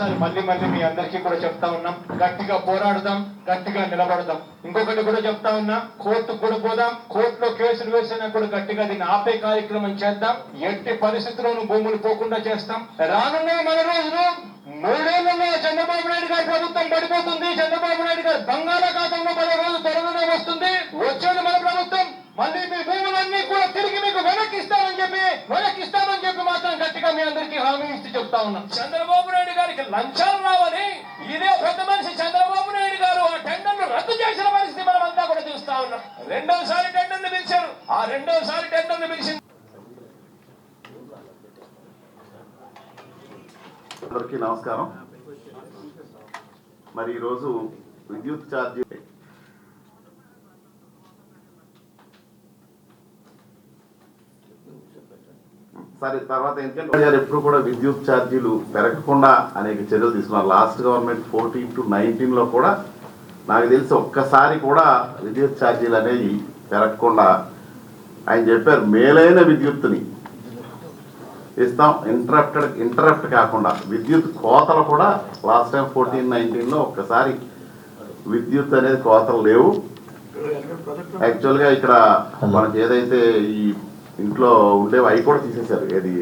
మరొకసారి మళ్ళీ మళ్ళీ మీ అందరికీ కూడా చెప్తా ఉన్నాం. గట్టిగా పోరాడదాం గట్టిగా నిలబడదాం. ఇంకొకటి కూడా చెప్తా ఉన్నా కోర్టు కూడా పోదాం కోర్టులో కేసులు వేసినా కూడా గట్టిగా దీన్ని ఆపే కార్యక్రమం చేద్దాం. ఎట్టి పరిస్థితుల్లోనూ భూములు పోకుండా చేస్తాం. రానున్న మన రోజులు మూడేళ్ళలో చంద్రబాబు నాయుడు గారి ప్రభుత్వం పడిపోతుంది. చంద్రబాబు నాయుడు గారు బంగాళాఖాతంలో మరో రోజు త్వరలోనే వస్తుంది. వచ్చేది మన ప్రభుత్వం. మళ్ళీ మీ భూములన్నీ కూడా తిరిగి మీకు వెనక్కి ఇస్తామని చెప్పి వెనక్కి ఇస్తామని చెప్పి మాత్రం గట్టిగా మీ అందరికీ హామీ ఇస్తూ చెప్తా ఉన్నాం. చంద్రబాబు నాయుడు గారికి లంచాలు రావని ఇదే పెద్ద మనిషి చంద్రబాబు నాయుడు గారు ఆ టెండర్ను రద్దు చేసిన పరిస్థితి మనం అంతా కూడా చూస్తా ఉన్నాం. రెండోసారి టెండర్ని పిలిచారు. ఆ రెండోసారి టెండర్ని పిలిచిన అందరికీ నమస్కారం. మరి ఈరోజు విద్యుత్ ఛార్జీ సరే తర్వాత ఎందుకంటే ఎప్పుడు కూడా విద్యుత్ ఛార్జీలు పెరగకుండా అనేక చర్యలు తీసుకున్నారు. లాస్ట్ గవర్నమెంట్ ఫోర్టీన్ టు నైన్టీన్లో కూడా నాకు తెలిసి ఒక్కసారి కూడా విద్యుత్ ఛార్జీలు అనేవి పెరగకుండా ఆయన చెప్పారు మేలైన విద్యుత్తుని ఇస్తాం. ఇంటరప్టెడ్ ఇంటరప్ట్ కాకుండా విద్యుత్ కోతలు కూడా లాస్ట్ టైం ఫోర్టీన్ నైన్టీన్లో ఒక్కసారి విద్యుత్ అనేది కోతలు లేవు. యాక్చువల్గా ఇక్కడ మనకి ఏదైతే ఈ ఇంట్లో ఉండేవి అవి కూడా తీసేశారు. ఏది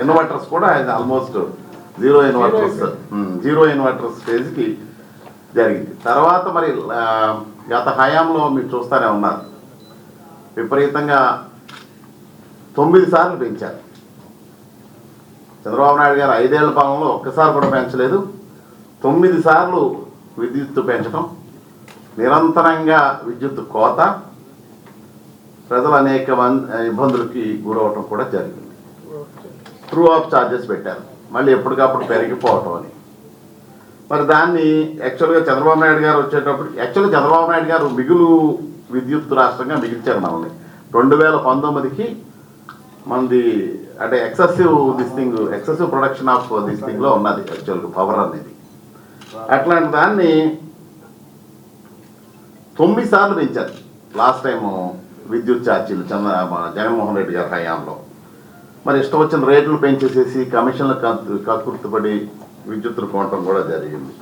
ఇన్వర్టర్స్ కూడా almost zero inverters zero inverter స్టేజ్కి జరిగింది. తర్వాత మరి ఆ, గత హయాంలో మీరు చూస్తూనే ఉన్నారు. విపరీతంగా తొమ్మిది సార్లు పెంచారు. చంద్రబాబు నాయుడు గారు ఐదేళ్ళ పాలనలో ఒక్కసారి కూడా పెంచలేదు. తొమ్మిది సార్లు విద్యుత్ పెంచడం నిరంతరంగా విద్యుత్ కోత ప్రజలు అనేక ఇబ్బందులకి గురవటం కూడా జరిగింది. ట్రూ ఆఫ్ ఛార్జెస్ పెట్టారు. మళ్ళీ ఎప్పటికప్పుడు పెరిగిపోవటం అని. మరి దాన్ని యాక్చువల్గా చంద్రబాబు నాయుడు గారు వచ్చేటప్పుడు యాక్చువల్గా చంద్రబాబు నాయుడు గారు మిగులు విద్యుత్ రాష్ట్రంగా మిగిల్చారు మనల్ని. రెండు వేల పంతొమ్మిదికి మనది అంటే ఎక్సెసివ్ దిస్టింగ్ ఎక్సెసివ్ ప్రొడక్షన్ ఆఫ్ దిస్టింగ్లో ఉన్నది యాక్చువల్గా పవర్ అనేది. అట్లాంటి దాన్ని తొమ్మిది సార్లు పెంచారు. లాస్ట్ టైము విద్యుత్ ఛార్జీలు చంద్ర మన జగన్మోహన్ రెడ్డి గారి హయాంలో. మరి ఇష్టం వచ్చిన రేట్లు పెంచేసేసి కమిషన్లు కక్కుర్తుపడి విద్యుత్తులు కొనటం కూడా జరిగింది.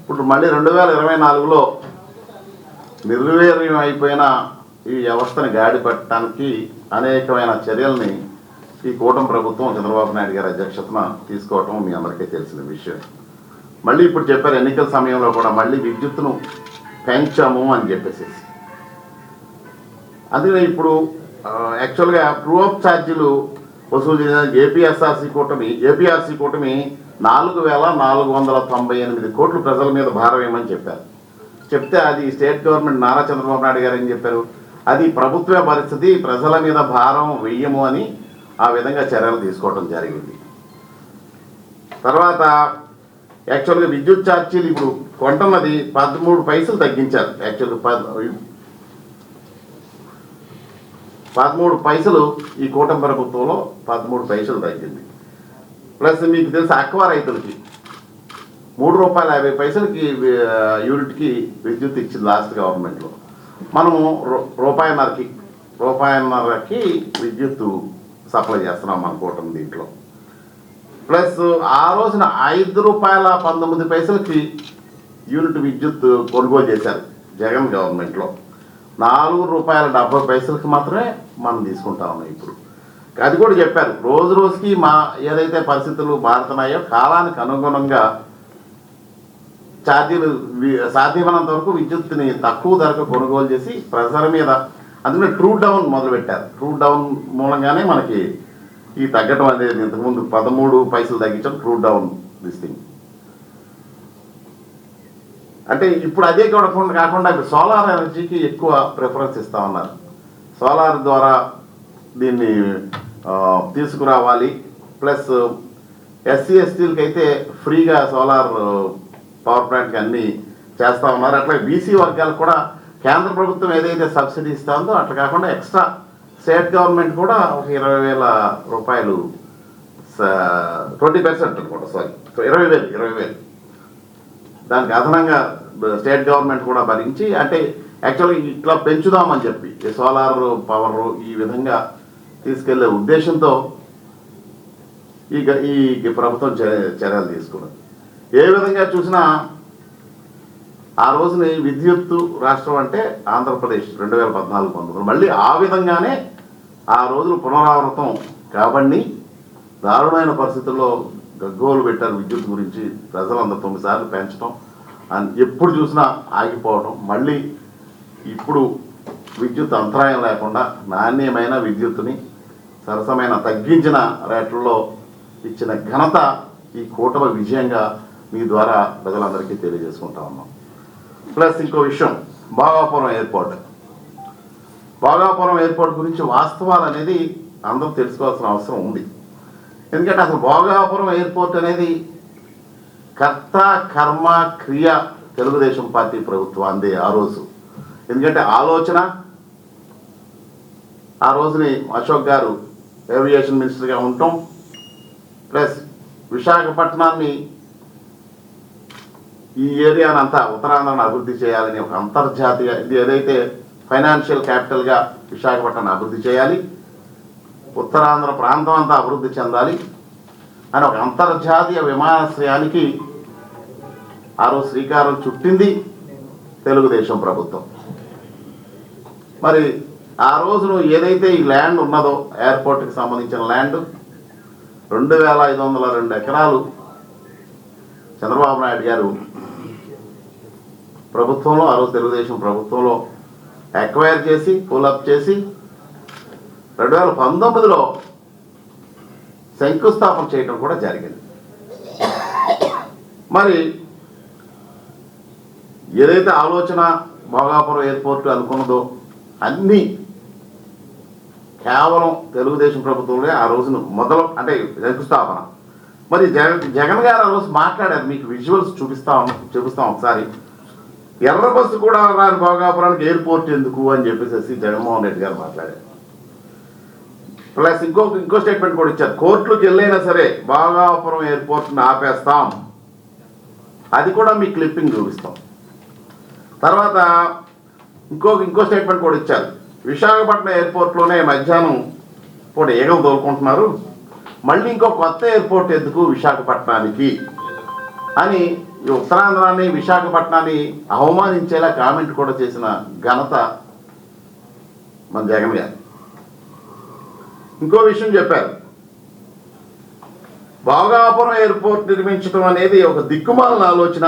ఇప్పుడు మళ్ళీ రెండు వేల ఇరవై నాలుగులో నిర్వీర్యం అయిపోయిన ఈ వ్యవస్థను గాడి పెట్టడానికి అనేకమైన చర్యల్ని ఈ కూటమి ప్రభుత్వం చంద్రబాబు నాయుడు గారి అధ్యక్షతన తీసుకోవటం మీ అందరికీ తెలిసిన విషయం. మళ్ళీ ఇప్పుడు చెప్పారు ఎన్నికల సమయంలో కూడా మళ్ళీ విద్యుత్తును పెంచాము అని చెప్పేసి అందుకని ఇప్పుడు యాక్చువల్గా ట్రూ ఆఫ్ ఛార్జీలు వసూలు చేసిన ఏపీఎస్ఆర్సీ కూటమి ఏపీఆర్సీ కూటమి నాలుగు వేల నాలుగు వందల తొంభై ఎనిమిది కోట్లు ప్రజల మీద భారం వేయమని చెప్పారు? చెప్తే అది స్టేట్ గవర్నమెంట్ నారా చంద్రబాబు నాయుడు గారు ఏం చెప్పారు? అది ప్రభుత్వ పరిస్థితి ప్రజల మీద భారం వెయ్యము అని ఆ విధంగా చర్యలు తీసుకోవడం జరిగింది. తర్వాత యాక్చువల్గా విద్యుత్ ఛార్జీలు ఇప్పుడు కొంటున్నది పదమూడు పైసలు తగ్గించారు. యాక్చువల్గా పద్ పదమూడు పైసలు ఈ కూటమి ప్రభుత్వంలో పదమూడు పైసలు తగ్గింది. ప్లస్ మీకు తెలిసి అక్వా రైతులకి మూడు రూపాయల యాభై పైసలకి యూనిట్కి విద్యుత్ ఇచ్చింది లాస్ట్ గవర్నమెంట్లో. మనము రూపాయన్నరకి రూపాయన్నరకి విద్యుత్ సప్లై చేస్తున్నాం మన కూటమి దీంట్లో. ప్లస్ ఆ రోజున ఐదు రూపాయల పంతొమ్మిది పైసలకి యూనిట్ విద్యుత్ కొనుగోలు చేశారు జగన్ గవర్నమెంట్లో. నాలుగు రూపాయల డెబ్బై పైసలకి మాత్రమే మనం తీసుకుంటా ఉన్నాం ఇప్పుడు. అది కూడా చెప్పారు. రోజు రోజుకి మా ఏదైతే పరిస్థితులు మారుతున్నాయో కాలానికి అనుగుణంగా ఛార్జీలు సాధ్యమైనంత వరకు విద్యుత్ని తక్కువ ధరకు కొనుగోలు చేసి ప్రజల మీద అందుకనే ట్రూ డౌన్ మొదలుపెట్టారు. ట్రూ డౌన్ మూలంగానే మనకి ఈ తగ్గడం అనేది ఇంతకుముందు పదమూడు పైసలు తగ్గించడం ట్రూ డౌన్ దిస్టింగ్ అంటే ఇప్పుడు అదే కూడా కాకుండా సోలార్ ఎనర్జీకి ఎక్కువ ప్రిఫరెన్స్ ఇస్తా ఉన్నారు. సోలార్ ద్వారా దీన్ని తీసుకురావాలి. ప్లస్ ఎస్సీ ఎస్టీలకి అయితే ఫ్రీగా సోలార్ పవర్ ప్లాంట్కి అన్నీ చేస్తూ ఉన్నారు. అట్లా బీసీ వర్గాలకు కూడా కేంద్ర ప్రభుత్వం ఏదైతే సబ్సిడీ ఇస్తుందో అట్లా కాకుండా ఎక్స్ట్రా స్టేట్ గవర్నమెంట్ కూడా ఒక ఇరవై వేల రూపాయలు ట్వంటీ పర్సెంట్ అనుకుంటా సారీ ఇరవై వేలు ఇరవై వేలు. దానికి అదనంగా స్టేట్ గవర్నమెంట్ కూడా భరించి అంటే యాక్చువల్గా ఇట్లా పెంచుదామని చెప్పి సోలార్ పవర్ ఈ విధంగా తీసుకెళ్ళే ఉద్దేశంతో ఈ ఈ ప్రభుత్వం చర్యలు తీసుకున్నది. ఏ విధంగా చూసినా ఆ రోజుని విద్యుత్తు రాష్ట్రం అంటే ఆంధ్రప్రదేశ్ రెండు వేల పద్నాలుగు పంతొమ్మిది. మళ్ళీ ఆ విధంగానే ఆ రోజులు పునరావృతం కాబట్టి దారుణమైన పరిస్థితుల్లో గగ్గోలు పెట్టారు విద్యుత్ గురించి. ప్రజలందరూ తొమ్మిది సార్లు పెంచడం అండ్ ఎప్పుడు చూసినా ఆగిపోవడం మళ్ళీ ఇప్పుడు విద్యుత్ అంతరాయం లేకుండా నాణ్యమైన విద్యుత్తుని సరసమైన తగ్గించిన రేట్లలో ఇచ్చిన ఘనత ఈ కూటమి విజయంగా మీ ద్వారా ప్రజలందరికీ తెలియజేసుకుంటా ఉన్నాం. ప్లస్ ఇంకో విషయం భాగాపురం ఎయిర్పోర్ట్. భాగాపురం ఎయిర్పోర్ట్ గురించి వాస్తవాలు అనేది అందరూ తెలుసుకోవాల్సిన అవసరం ఉంది. ఎందుకంటే అసలు భోగాపురం ఎయిర్పోర్ట్ అనేది కర్త కర్మ క్రియ తెలుగుదేశం పార్టీ ప్రభుత్వం అంది ఆ రోజు. ఎందుకంటే ఆలోచన ఆ రోజుని అశోక్ గారు ఏవియేషన్ మినిస్టర్గా ఉండటం ప్లస్ విశాఖపట్నాన్ని ఈ ఏరియాను అంతా ఉత్తరాంధ్రను అభివృద్ధి చేయాలని ఒక అంతర్జాతీయ ఇది ఏదైతే ఫైనాన్షియల్ క్యాపిటల్గా విశాఖపట్నాన్ని అభివృద్ధి చేయాలి ఉత్తరాంధ్ర ప్రాంతం అంతా అభివృద్ధి చెందాలి అని ఒక అంతర్జాతీయ విమానాశ్రయానికి ఆ రోజు శ్రీకారం చుట్టింది తెలుగుదేశం ప్రభుత్వం. మరి ఆ రోజున ఏదైతే ఈ ల్యాండ్ ఉన్నదో ఎయిర్పోర్ట్కి సంబంధించిన ల్యాండ్ రెండు వేల ఐదు వందల రెండు ఎకరాలు చంద్రబాబు నాయుడు గారు ప్రభుత్వంలో ఆ రోజు తెలుగుదేశం ప్రభుత్వంలో ఎక్వైర్ చేసి పులప్ చేసి రెండు వేల పంతొమ్మిదిలో శంకుస్థాపన చేయడం కూడా జరిగింది. మరి ఏదైతే ఆలోచన భోగాపురం ఎయిర్పోర్ట్ అనుకున్నదో అన్నీ కేవలం తెలుగుదేశం ప్రభుత్వంలో ఆ రోజున మొదలు అంటే శంకుస్థాపన. మరి జగన్ జగన్ గారు ఆ రోజు మాట్లాడారు మీకు విజువల్స్ చూపిస్తాం చూపిస్తాం ఒకసారి. ఎర్ర బస్సు కూడా రాని భోగాపురానికి ఎయిర్పోర్ట్ ఎందుకు అని చెప్పేసి జగన్మోహన్ రెడ్డి గారు మాట్లాడారు. ప్లస్ ఇంకో ఇంకో స్టేట్మెంట్ కూడా ఇచ్చారు. కోర్టులకు వెళ్ళైనా సరే భాగాపురం ఎయిర్పోర్ట్ని ఆపేస్తాం. అది కూడా మీ క్లిప్పింగ్ చూపిస్తాం. తర్వాత ఇంకో ఇంకో స్టేట్మెంట్ కూడా ఇచ్చారు. విశాఖపట్నం ఎయిర్పోర్ట్లోనే మధ్యాహ్నం పూట ఏగలు తోలుకుంటున్నారు. మళ్ళీ ఇంకో కొత్త ఎయిర్పోర్ట్ ఎందుకు విశాఖపట్నానికి? అని ఈ ఉత్తరాంధ్రాన్ని విశాఖపట్నాన్ని అవమానించేలా కామెంట్ కూడా చేసిన ఘనత మన జగన్ గారు. ఇంకో విషయం చెప్పారు. భోగాపురం ఎయిర్పోర్ట్ నిర్మించడం అనేది ఒక దిక్కుమాలిన ఆలోచన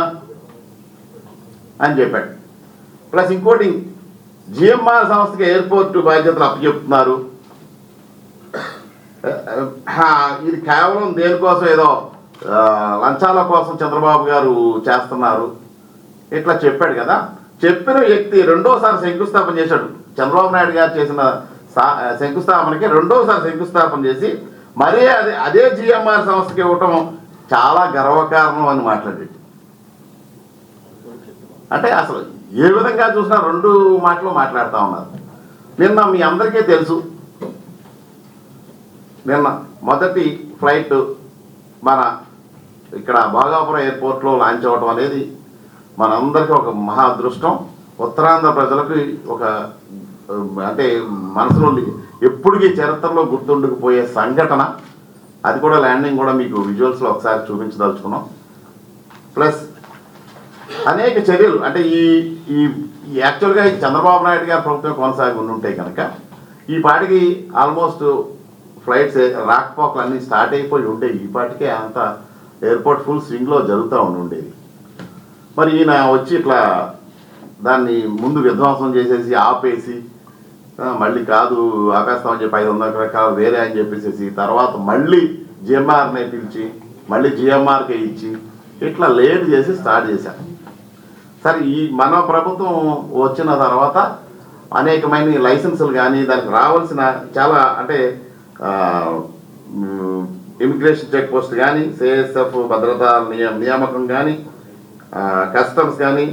అని చెప్పాడు. ప్లస్ ఇంకోటి జిఎంఆర్ సంస్థకి ఎయిర్పోర్ట్ బాధ్యతలు అప్పచెప్తున్నారు. ఇది కేవలం దేనికోసం ఏదో లంచాల కోసం చంద్రబాబు గారు చేస్తున్నారు. ఇట్లా చెప్పాడు కదా. చెప్పిన వ్యక్తి రెండోసారి శంకుస్థాపన చేశాడు. చంద్రబాబు నాయుడు గారు చేసిన శంకుస్థాపనకి రెండోసారి శంకుస్థాపన చేసి మరీ అదే అదే జిఎంఆర్ సంస్థకి ఇవ్వటం చాలా గర్వకారణం అని మాట్లాడేది. అంటే అసలు ఏ విధంగా చూసినా రెండు మాటలు మాట్లాడుతూ ఉన్నారు. నిన్న మీ అందరికీ తెలుసు. నిన్న మొదటి ఫ్లైట్ మన ఇక్కడ భోగాపురం ఎయిర్పోర్ట్లో లాంచ్ అవ్వటం అనేది మనందరికీ ఒక మహా అదృష్టం. ఉత్తరాంధ్ర ప్రజలకు ఒక అంటే మనసులో ఎప్పటికీ చరిత్రలో గుర్తుండకపోయే సంఘటన అది కూడా ల్యాండింగ్ కూడా మీకు విజువల్స్లో ఒకసారి చూపించదలుచుకున్నాం. ప్లస్ అనేక చర్యలు అంటే ఈ ఈ ఈ యాక్చువల్గా ఈ చంద్రబాబు నాయుడు గారి ప్రభుత్వం కొనసాగి ఉండి ఉంటే కనుక ఈ పాటికి ఆల్మోస్ట్ ఫ్లైట్స్ రాకపోకలు అన్నీ స్టార్ట్ అయిపోయి ఉండేవి ఈ పాటికే అంత ఎయిర్పోర్ట్ ఫుల్ స్వింగ్లో జరుగుతూ ఉండి ఉండేది మరి ఈయన వచ్చి ఇట్లా దాన్ని ముందు విధ్వంసం చేసేసి ఆపేసి మళ్ళీ కాదు ఆపేస్తామని చెప్పి ఐదు వందల రకాలు వేరే అని చెప్పేసి తర్వాత మళ్ళీ జిఎంఆర్నే పిలిచి మళ్ళీ జిఎంఆర్కే ఇచ్చి ఇట్లా లేట్ చేసి స్టార్ట్ చేశారు సరే ఈ మన ప్రభుత్వం వచ్చిన తర్వాత అనేకమైన లైసెన్సులు కానీ దానికి రావాల్సిన చాలా అంటే ఇమిగ్రేషన్ చెక్ పోస్ట్ కానీ సిఎస్ఎఫ్ భద్రతా నియ నియామకం కానీ కస్టమ్స్ కానీ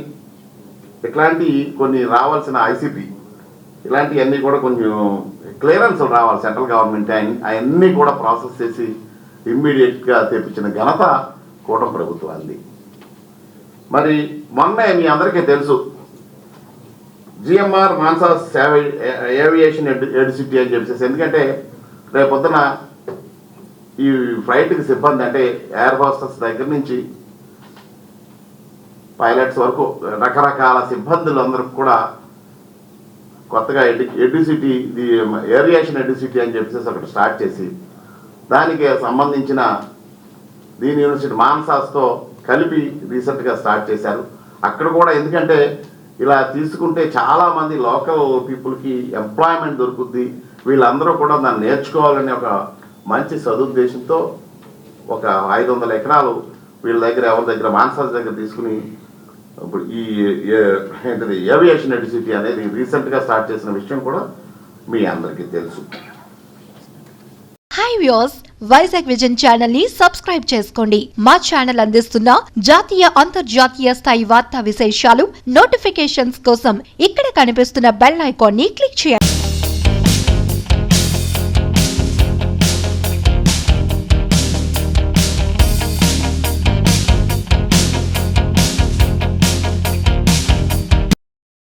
ఇట్లాంటి కొన్ని రావాల్సిన ఐసీపీ ఇలాంటివన్నీ కూడా కొంచెం క్లియరెన్స్ రావాలి సెంట్రల్ గవర్నమెంట్ అవన్నీ కూడా ప్రాసెస్ చేసి ఇమ్మీడియట్గా తెప్పించిన ఘనత కూటమి ప్రభుత్వాన్ని మరి మొన్న మీ అందరికీ తెలుసు జిఎంఆర్ మాన్సాస్ ఏవియేషన్ ఎడిసిటీ అని చెప్పేసి. ఎందుకంటే రేపొద్దున ఈ ఫ్లైట్కి సిబ్బంది అంటే ఎయిర్ హోస్టర్స్ దగ్గర నుంచి పైలట్స్ వరకు రకరకాల సిబ్బందులు అందరికి కూడా కొత్తగా ఎడ్యు ఎడ్యుసిటీ ఇది ఏవియేషన్ ఎడ్యుసిటీ అని చెప్పేసి అక్కడ స్టార్ట్ చేసి దానికి సంబంధించిన దీని యూనివర్సిటీ మాన్సాస్తో కలిపి రీసెంట్గా స్టార్ట్ చేశారు. అక్కడ కూడా ఎందుకంటే ఇలా తీసుకుంటే చాలామంది లోకల్ పీపుల్కి ఎంప్లాయ్మెంట్ దొరుకుద్ది వీళ్ళందరూ కూడా దాన్ని నేర్చుకోవాలనే ఒక మంచి సదుద్దేశంతో ఒక ఐదు వందల ఎకరాలు వీళ్ళ దగ్గర ఎవరి దగ్గర మాన్సాస్ దగ్గర తీసుకుని ఇప్పుడు ఈ ఏంటది ఏవియేషన్ ఎడిసిటీ అనేది రీసెంట్గా స్టార్ట్ చేసిన విషయం కూడా మీ అందరికీ తెలుసు. హై వ్యూస్ వైజాగ్ విజన్ ఛానల్ని సబ్స్క్రైబ్ చేసుకోండి. మా ఛానల్ అందిస్తున్న జాతీయ అంతర్జాతీయ స్థాయి వార్తా విశేషాలు నోటిఫికేషన్స్ కోసం ఇక్కడ కనిపిస్తున్న బెల్ ఐకాన్ని క్లిక్ చేయండి.